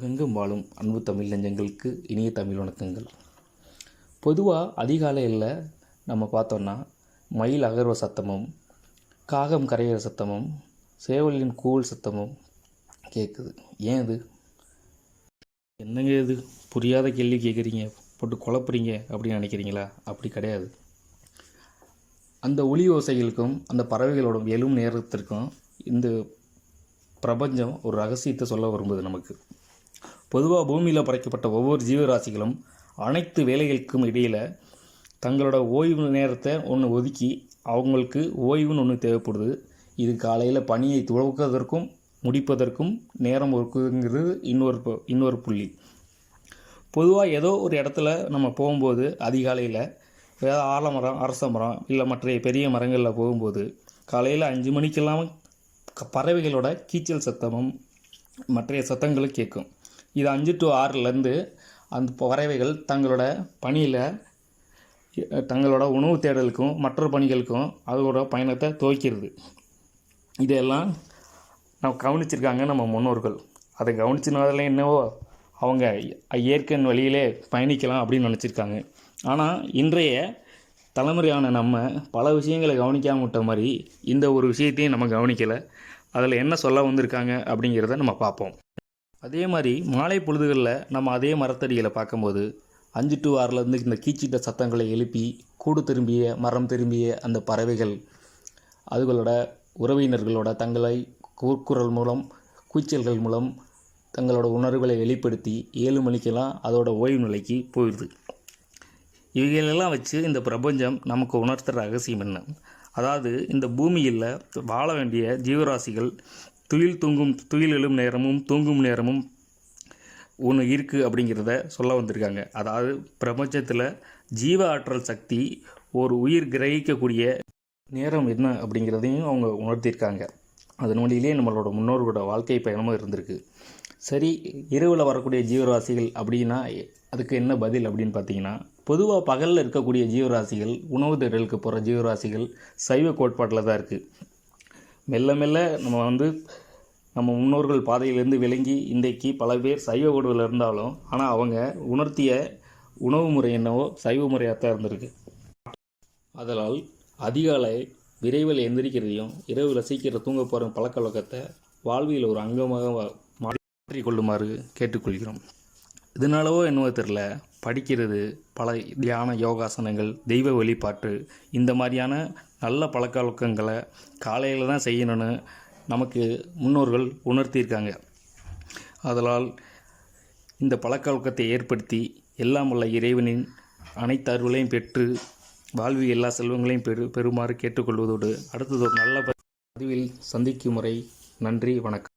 உலகெங்கும் வாழும் அன்பு தமிழ் நெஞ்சங்களுக்கு இனிய தமிழ் வணக்கங்கள். பொதுவாக அதிகாலையில் நம்ம பார்த்தோன்னா மயில் அகர்வ சத்தமும் காகம் கரையிற சத்தமும் சேவலின் கூழ் சத்தமும் கேட்குது ஏன் இது? என்னங்க இது? புரியாத கேள்வி கேட்குறீங்க போட்டு குழப்புறீங்க அப்படின்னு நினைக்கிறீங்களா? அப்படி கிடையாது. அந்த ஒளி ஓசைகளுக்கும் அந்த பறவைகளோட எழும் நேரத்திற்கும் இந்த பிரபஞ்சம் ஒரு ரகசியத்தை சொல்ல விரும்புது நமக்கு. பொதுவாக பூமியில் படைக்கப்பட்ட ஒவ்வொரு ஜீவராசிகளும் அனைத்து வேலைகளுக்கும் இடையில் தங்களோட ஓய்வு நேரத்தை ஒன்று ஒதுக்கி அவங்களுக்கு ஓய்வுன்னு ஒன்று தேவைப்படுது. இது காலையில் பணியை துவக்குவதற்கும் முடிப்பதற்கும் நேரம் ஒதுக்குங்கிறது இன்னொரு ப- இன்னொரு புள்ளி. பொதுவாக ஏதோ ஒரு இடத்துல நம்ம போகும்போது அதிகாலையில் ஏதாவது ஆலமரம் அரச மரம் இல்லை மற்ற பெரிய மரங்களில் போகும்போது காலையில் அஞ்சு மணிக்கெல்லாம் க- பறவைகளோட கீச்சல் சத்தமும் மற்ற சத்தங்களும் கேட்கும். இது அஞ்சு டு ஆறுலேருந்து அந்த பறவைகள் தங்களோட பணியில் தங்களோட உணவு தேடலுக்கும் மற்ற பணிகளுக்கும் அதோட பயணத்தை துவக்கிறது. இதெல்லாம் நம்ம கவனிச்சிருக்காங்க நம்ம முன்னோர்கள். அதை கவனிச்சினால என்னவோ அவங்க இயற்கையின் வழியிலே பயணிக்கலாம் அப்படின்னு நினச்சிருக்காங்க. ஆனால் இன்றைய தலைமுறையான நம்ம பல விஷயங்களை கவனிக்காம விட்ட மாதிரி இந்த ஒரு விஷயத்தையும் நம்ம கவனிக்கலை. அதில் என்ன சொல்ல வந்திருக்காங்க அப்படிங்கிறத நம்ம பார்ப்போம். அதே மாதிரி மாலை பொழுதுகளில் நம்ம அதே மரத்தடிகளை பார்க்கும்போது அஞ்சு டு ஆறுலேருந்து இந்த கீச்சிட்ட சத்தங்களை எழுப்பி கூடு திரும்பிய மரம் திரும்பிய அந்த பறவைகள் அதுகளோட உறவினர்களோட தங்களை கூக்குரல் மூலம் கூச்சல்கள் மூலம் தங்களோட உணர்வுகளை வெளிப்படுத்தி ஏழு மணிக்கெல்லாம் அதோட ஓய்வு நிலைக்கு போயிடுது. இவைகளெல்லாம் வச்சு இந்த பிரபஞ்சம் நமக்கு உணர்த்துகிற ரகசியம் என்ன? அதாவது இந்த பூமியில் வாழ வேண்டிய ஜீவராசிகள் துயில் தூங்கும் துயில் எழும் நேரமும் தூங்கும் நேரமும் ஒன்று இருக்குது அப்படிங்கிறத சொல்ல வந்திருக்காங்க. அதாவது பிரபஞ்சத்தில் ஜீவ ஆற்றல் சக்தி ஒரு உயிர் கிரகிக்கக்கூடிய நேரம் என்ன அப்படிங்கிறதையும் அவங்க உணர்த்தியிருக்காங்க அதன் வழியிலே நம்மளோட முன்னோர்களோட வாழ்க்கை பயணமும் இருந்திருக்கு. சரி இரவில் வரக்கூடிய ஜீவராசிகள் அப்படின்னா அதுக்கு என்ன பதில் அப்படின்னு பார்த்தீங்கன்னா பொதுவாக பகலில் இருக்கக்கூடிய ஜீவராசிகள் உணவு தேடலுக்கு போகிற ஜீவராசிகள் சைவ கோட்பாட்டில் தான் இருக்குது மெல்ல மெல்ல நம்ம வந்து நம்ம முன்னோர்கள் பாதையிலேருந்து விளங்கி இன்றைக்கு பல பேர் சைவ உணவில் இருந்தாலும் ஆனால் அவங்க உணர்த்திய உணவு முறை என்னவோ சைவ முறையாக தான் இருந்திருக்கு. அதனால் அதிகாலை விரைவில் எந்திரிக்கிறதையும் இரவில் சீக்கிரம் தூங்க போகிற பழக்க வழக்கத்தை வாழ்வியல் ஒரு அங்கமாக மாற்றிக்கொள்ளுமாறு கேட்டுக்கொள்கிறோம். இதனாலவோ என்னவோ தெரில படிக்கிறது பல தியான யோகாசனங்கள் தெய்வ வழிபாட்டு இந்த மாதிரியான நல்ல பழக்க வழக்கங்களை காலையில் தான் செய்யணும்னு நமக்கு முன்னோர்கள் உணர்த்தியிருக்காங்க. அதனால் இந்த பழக்க வழக்கத்தை ஏற்படுத்தி எல்லாம் உள்ள இறைவனின் அனைத்து அருளையும் பெற்று வாழ்வி எல்லா செல்வங்களையும் பெறு பெறுமாறு கேட்டுக்கொள்வதோடு அடுத்தது ஒரு நல்ல பதிவில் சந்திக்கும் முறை நன்றி வணக்கம்.